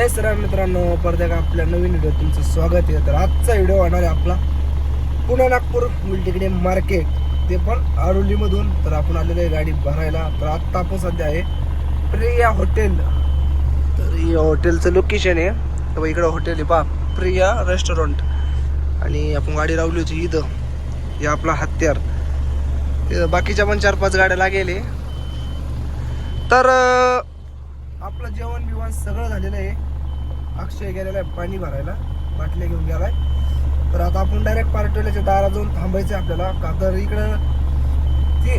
जय श्रीराम मित्रांनो परत आपल्या नवीन व्हिडिओ तुमचं स्वागत आहे. तर आजचा व्हिडिओ होणार आहे आपला पुणे नागपूर तिकडे मार्केट. ते पण आरोलीमधून. तर आपण आलेलो आहे गाडी भरायला. तर आत्ता आपण सध्या आहे प्रिया हॉटेल तर या हॉटेलचं लोकेशन आहे. तर इकडं हॉटेल आहे पा प्रिया रेस्टॉरंट आणि आपण गाडी लावली होती इथं. हे आपला हत्यार. बाकीच्या पण चार पाच गाड्या लागेल तर आपलं जेवण बिवण सगळं झालेलं आहे. अक्षय गेलेला आहे पाणी भरायला बाटल्या घेऊन गेलाय. तर आता आपण डायरेक्ट पार्टीवाल्याच्या दारात जाऊन थांबायचं आपल्याला. का तर इकडं ती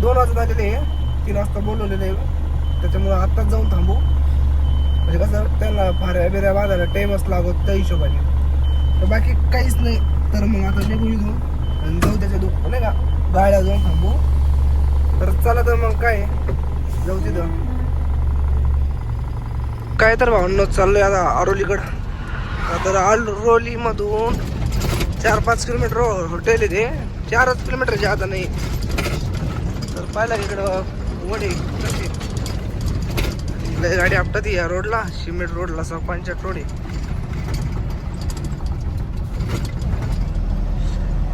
दोन वाजता आलेले आहे. तीन वाजता बोलवलेले आहे. त्याच्यामुळं आत्ताच जाऊन थांबू. म्हणजे कसं त्यांना फाऱ्या बिऱ्या बांधायला टाईमच लागत त्या हिशोबाने. तर बाकी काहीच नाही. तर मग आता निघून घेऊ आणि जाऊ त्याच्या दुःख नाही का? गाड्या जाऊन थांबू. तर चला तर मग काय? जाऊ तिथं. काय तर भावनो चाललोय आता आरोलीकडं. तर आरोलीमधून चार पाच किलोमीटर हॉटेल आहे ते. चारच किलोमीटर आता नाही तर पाहिला इकडं वडे लय गाडी आपटत या रोडला. सिमेंट रोडला सरपंचाट रोड आहे.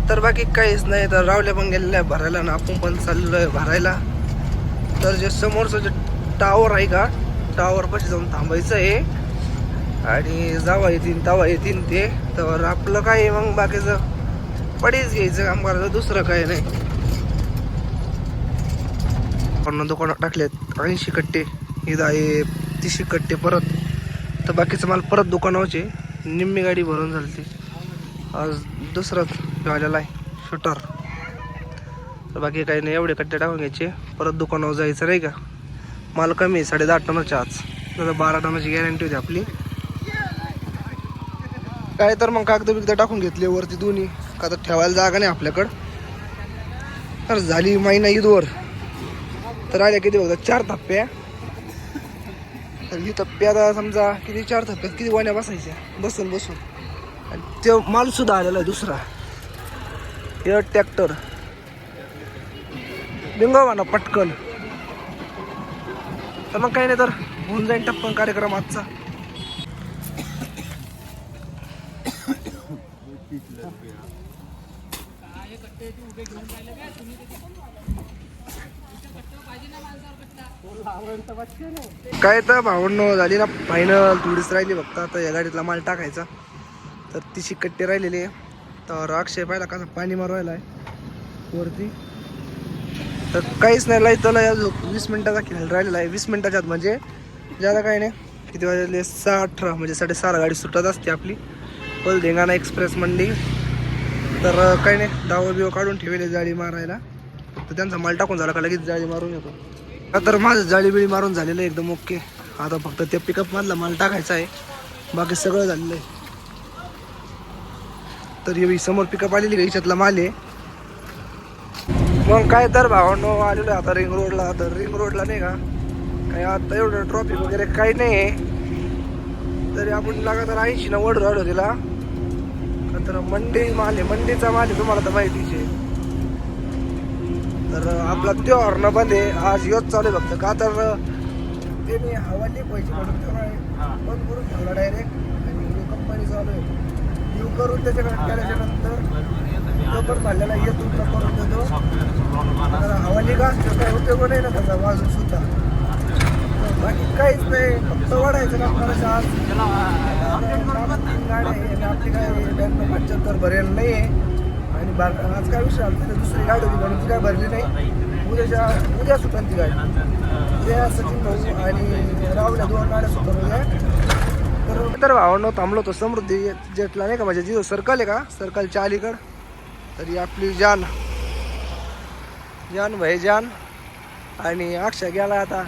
तर बाकी काहीच नाही. तर रावल्या पण गेलेल्या आहे भरायला ना आपण पण चाललो आहे भरायला. तर जे समोरचं जे टावर आहे का टावर पाशी जाऊन थांबायचं आहे. आणि जावा येतील तवा येतील ते. तर आपलं काय मग बाकीचं? पडीच घ्यायचं काम करायचं दुसरं काय नाही. पण दुकानात टाकलेत ऐंशी कट्टे. इथं आहे तीसशे कट्टे परत. तर बाकीचं माल परत दुकानावरचे. निम्मी गाडी भरून झाली ती आज दुसराच आलेला आहे शूटर. तर बाकी काही नाही एवढे कट्टे टाकून घ्यायचे. परत दुकानावर जायचं नाही का? माल कमी आहे साडे दहा टनाच्या आज. तर बारा टनाची गॅरंटी होती आपली. काय तर मग कागद बिगद टाकून घेतले वरती दोन्ही. का तर ठेवायला जागा नाही आपल्याकडं. तर झाली महिना ईदवर. तर आल्या किती बघा चार थप्प्या. तर ही थप्प्या आता समजा किती चार थप्प्यात किती वाण्या बसायच्या? बसून बसून. आणि ते मालसुद्धा आलेला आहे दुसरा. Air tractor. बिंगो म्हणा पटकन. तर मग काही नाही तर होऊन जाईल टप्पन कार्यक्रम आजचा. काय तर भावंड झाली ना फायनल थोडीच राहिली फक्त. आता या गाडीतला माल टाकायचा. तर ती शिकट्टी राहिलेली आहे. तर अक्षय पाहिला का पाणी मारवायला आहे. वरती. तर काहीच नाही लाईत त्याला वीस मिनिटाचा खेळ राहिलेला आहे. वीस मिनिटाच्या आत म्हणजे ज्यादा काही नाही. किती वाजले? सहा अठरा. म्हणजे साडेसहाला गाडी सुटत असते आपली. पल एक्सप्रेस मंडी. तर काही नाही. दावं बिवा काढून ठेवले जाळी मारायला. तर त्यांचा माल टाकून झाला का लगेच जाळी मारून येतो. का तर माझं जाळी बिळी मारून झालेलं आहे एकदम ओके. आता फक्त त्या पिकअप मधला माल टाकायचा आहे. बाकी सगळं झालेलं आहे. तर हे समोर पिकअप आलेली का? हिच्यातला माल आहे. मग काय तर भावांनो आलेलो आहे आता रिंग रोडला तर रिंग रोडला नाही का? काही आता एवढं ट्रॉफिक वगैरे काही नाही आहे. तरी आपण लगातार ऐंशी नव्वद राहिलो तिला का तर मंडी माल आहे. मंडीचा माल आहे तुम्हाला तर माहितीच आहे. तर आपला त्यो हॉर्न बंद आहे. आज योच चालू आहे फक्त. का तर त्याने हवाली पैसे म्हणून तेव्हा बंद करून ठेवला डायरेक्ट आणि कंपनी चालू आहे. यू करून त्याच्याकडे केल्याच्यानंतर तो पण म्हणलेला येतो तुमचा करून देतो. तर हवाली का असतो काय उपयोग नाही ना त्याचा वाजून सुद्धा. बाकी काहीच नाही फक्त वाढायचं ना आपल्याला आज. तीन गाड्या आहे आपली काय ब्याण्णव पंच्याहत्तर भरेल नाही आहे. आणि बार आज काय विषय आमची? दुसरी गाडी होती म्हणून ती काय भरली नाही. उद्याच्या उद्या सुटल ती गाडी. उद्या सचिन भाऊ आणि राहुल दोन गाड्या सुटल उद्या तर तर भावांनो थांबलो तो समृद्धी जेटला नाही का? माझ्या जिओ सर्कल आहे का? सर्कलच्या अलीकड. तरी आपली जान. जान भाई जान. आणि अक्षय गेला आता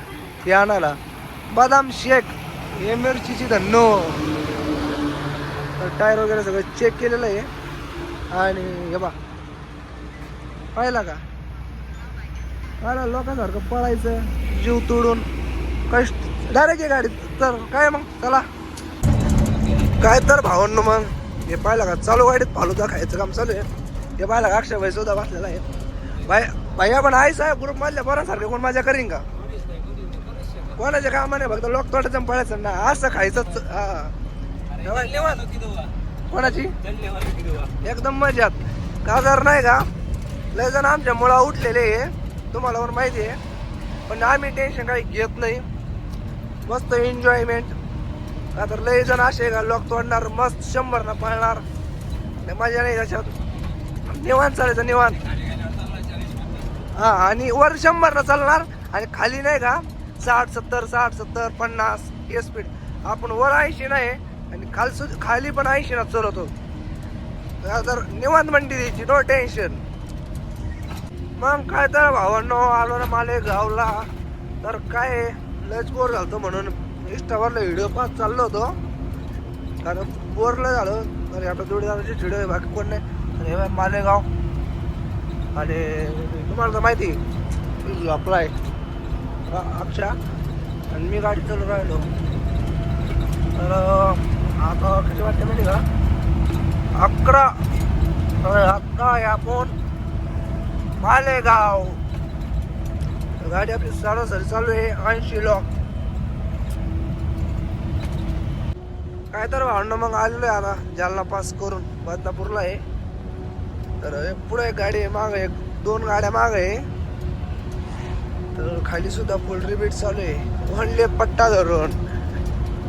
हे आणाला बदाम शेक. हे मिरचीची धन्नो. तर टायर वगैरे सगळं चेक केलेलं आहे. आणि हे बा पाहिला का? पाहिला लोकांसारखं पळायचं जीव तोडून. कष्ट. डायरेक्ट आहे गाडी तर काय मग? चला. काय तर भावांनो मग. हे पाहिलं का? चालू गाडीत फालुदा खायचं काम चालू आहे. हे पाहिलं का? अक्षय भाई सुद्धा बसलेला आहे. भाई भैया पण आहे साहेब ग्रुप मधल्या बऱ्यासारखं कोण माझ्या करीन का? कोणाच्या कामाने फक्त लोक तोटाचं पळायचं ना? असं खायचं कोणाची? एकदम मजात. का जर नाही का? लय जण आमच्या मुळा उठलेले आहे. तुम्हाला पण माहिती आहे. पण आम्ही टेन्शन काही घेत नाही. मस्त एन्जॉयमेंट तर लय जण असे का लोक तोडणार मस्त शंभर ना पळणार. मजा नाही त्याच्यात. निवांत चालायचं निवांत. हा आणि वर शंभर ना चालणार आणि खाली नाही का साठ सत्तर साठ सत्तर पन्नास हे स्पीड आपण वर ऐंशी नाही आणि खाल खाली पण ऐंशी ना चलवतो. तर निवांत म्हणते द्यायची नो टेन्शन मग काय तर भावांनो आलो ना माले गावला तर काय लच बोर झालतो म्हणून. इंस्टावरला व्हिडिओ पाहत चाललो होतो. कारण बोरलं झालं. तर आपल्या जोडीदाराची व्हिडिओ आहे बाकी कोण नाही. अरे हे मालेगाव. आणि तुम्हाला तर माहिती अप्लाय अक्षा. आणि मी गाडी चालू राहिलो. तर आता किती वाटते माहिती का? अकरा. अकरा आता आहे आपण. मालेगाव. गाडी आपली सरासरी चालू आहे ऐंशी लॉक काय तर भावंड मग आलेलो आहे आता. जालना पास करून बदनापूरला आहे. तर एक पुढे एक गाडी आहे माग एक दोन गाड्या माग आहे. तर खाली सुद्धा फुल रिपीट चालू आहे. वन लेप पट्टा धरून.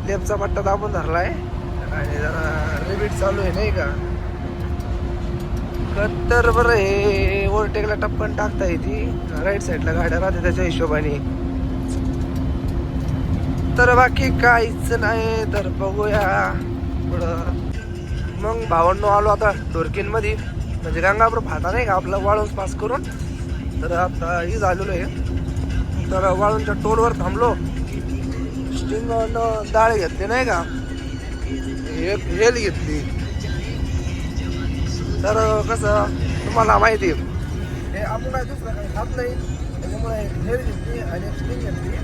लेपचा पट्टा दाबून धरलाय. आणि जरा रिपीट चालू आहे नाही का? तर बरं हे ओव्हरटेकला टप्पन टाकता येते राईट साईडला गाड्या राहते त्याच्या हिशोबाने. तर बाकी काहीच नाही तर बघूया. पुढं. मग भावंडो आलो आता डोरकीन मध्ये म्हणजे गंगापूर फाटा नाही का आपलं वाळून पास करून. तर आता ही झालेलो आहे. तर वाळूंच्या टोलवर थांबलो. स्टिंग डाळ घेतली नाही का? एक हेल घेतली. तर कसं तुम्हाला माहिती आहे. हे आपण काय दुसरं काही खात नाही. त्याच्यामुळे हेल घेतली आणि एक स्टिंग घेतली.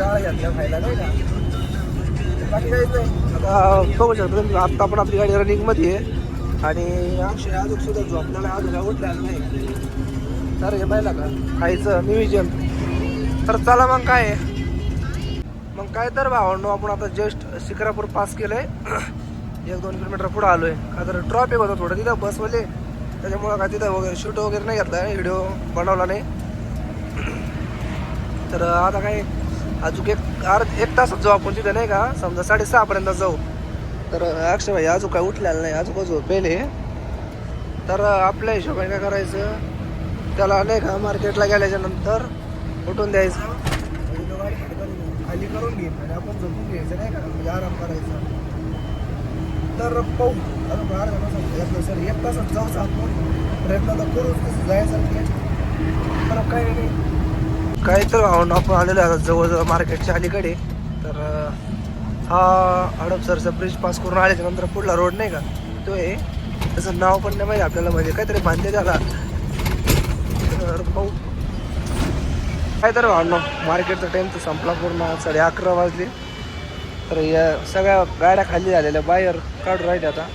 डाळ खायला नाही का? बाकी काहीच नाही. आता बघू शकतो तुम्ही आत्ता पण आपली गाडी रनिंगमध्ये आहे. आणि अक्षय अजून सुद्धा जो आपल्याला अजून नाही. तर हे पाहिलं का खायचं नियोजन. तर चला मग काय आहे? मग काय तर भावांनो आपण आता जस्ट शिक्रापूर पास केलंय. एक दोन किलोमीटर पुढे आलोय. का तर ट्रॉफिक होतं थोडं तिथं बसवले त्याच्यामुळं काय तिथं वगैरे शूट वगैरे नाही घातला व्हिडिओ बनवला नाही. तर आता काय अजून एक अर्ध एक तासात जाऊ आपण तिथं नाही का? समजा साडेसहापर्यंत जाऊ. तर अक्षय भाई अजून काय उठलेलं नाही अजून कसं पहिले. तर आपल्या हिशोबाने काय करायचं? त्याला नाही का मार्केटला गेल्याच्यानंतर उठून द्यायचं. खाली करून घेईन आणि आपण झोपून घ्यायचं नाही का? म्हणजे आराम करायचा. तर पाहू. अजून अर्धा तासात सर एक तासात जाऊच आपण. प्रयत्न तर करूच तसं जायचं तर काय नाही. काय तर भावना आपण आलेलो आहे. आता जवळजवळ मार्केटच्या अलीकडे. तर हा हडपसरचा ब्रिज पास करून आल्याच्यानंतर पुढला रोड नाही का? तो आहे. त्याचं नाव पण नाही माहिती आपल्याला. म्हणजे काहीतरी बांधले त्याला तर पाहू. काय तर भावना. मार्केटचा टाईम तर संपला पूर्ण. साडे अकरा वाजले. तर या सगळ्या गाड्या खाली झालेल्या. बाहेर काढून राहिले आता.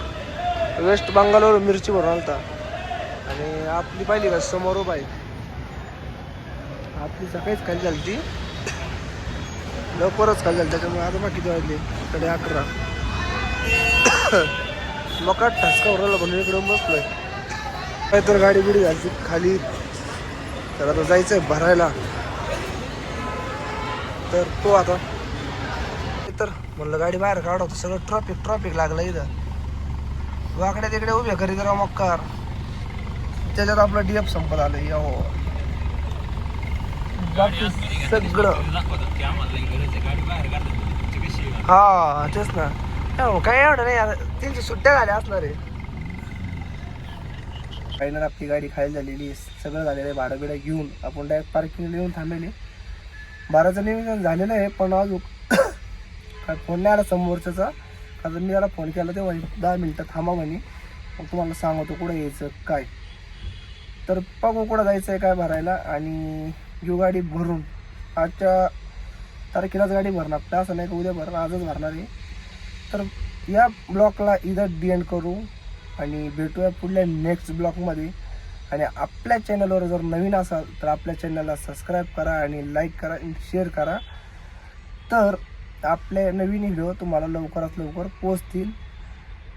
वेस्ट बंगालवर मिरची भरून आलता. आणि आपली पाहिली का? समोर उभा आहे. आपली सकाळीच खाली झाली ती लवकरच खाली झाली त्याच्यामुळे आता बाकी वाजले साडे अकरा. मका ठसका उरला म्हणून इकडे बसलोय. काय तर गाडी बिडी झाली खाली. तर आता जायचंय भरायला. तर तो आता. तर म्हणलं गाडी बाहेर काढतो सगळं ट्रॉफिक ट्रॉफिक लागलं इथं. वाकड्या तिकडे उभे जरा मग कार. त्याच्यात आपलं डीएफ संपत आलं या हो बाकी सगळं. हा तेच ना. हो, काय एवढं नाही त्यांची सुट्ट्या झाल्या असणार आहे. काही ना आपली गाडी खाली झालेली सगळं झालेलं आहे. भाडं बिडं घेऊन आपण डायरेक्ट पार्किंगला येऊन थांबलेली. बाराचं नियोजन झालेलं आहे पण अजून काय फोन नाही आला समोरच्याचा. आता मी त्याला फोन केला तेव्हा दहा मिनटं थांबा म्हणे. मग तुम्हाला सांगतो कुठं यायचं काय. तर बघू कुठं जायचं आहे काय भरायला. आणि घेऊ गाडी भरून आजच्या तारखेलाच गाडी भरणार. त्या असं नाही का उद्या भरणार आजच भरणार आहे. तर या ब्लॉकला इथं डी एंड करू आणि भेटूया पुढल्या नेक्स्ट ब्लॉकमध्ये. आणि आपल्या चॅनलवर जर नवीन असाल तर आपल्या चॅनलला सबस्क्राईब करा आणि लाईक करा आणि शेअर करा. तर आपले नवीन व्हिडिओ तुम्हाला लवकरात लवकर पोचतील.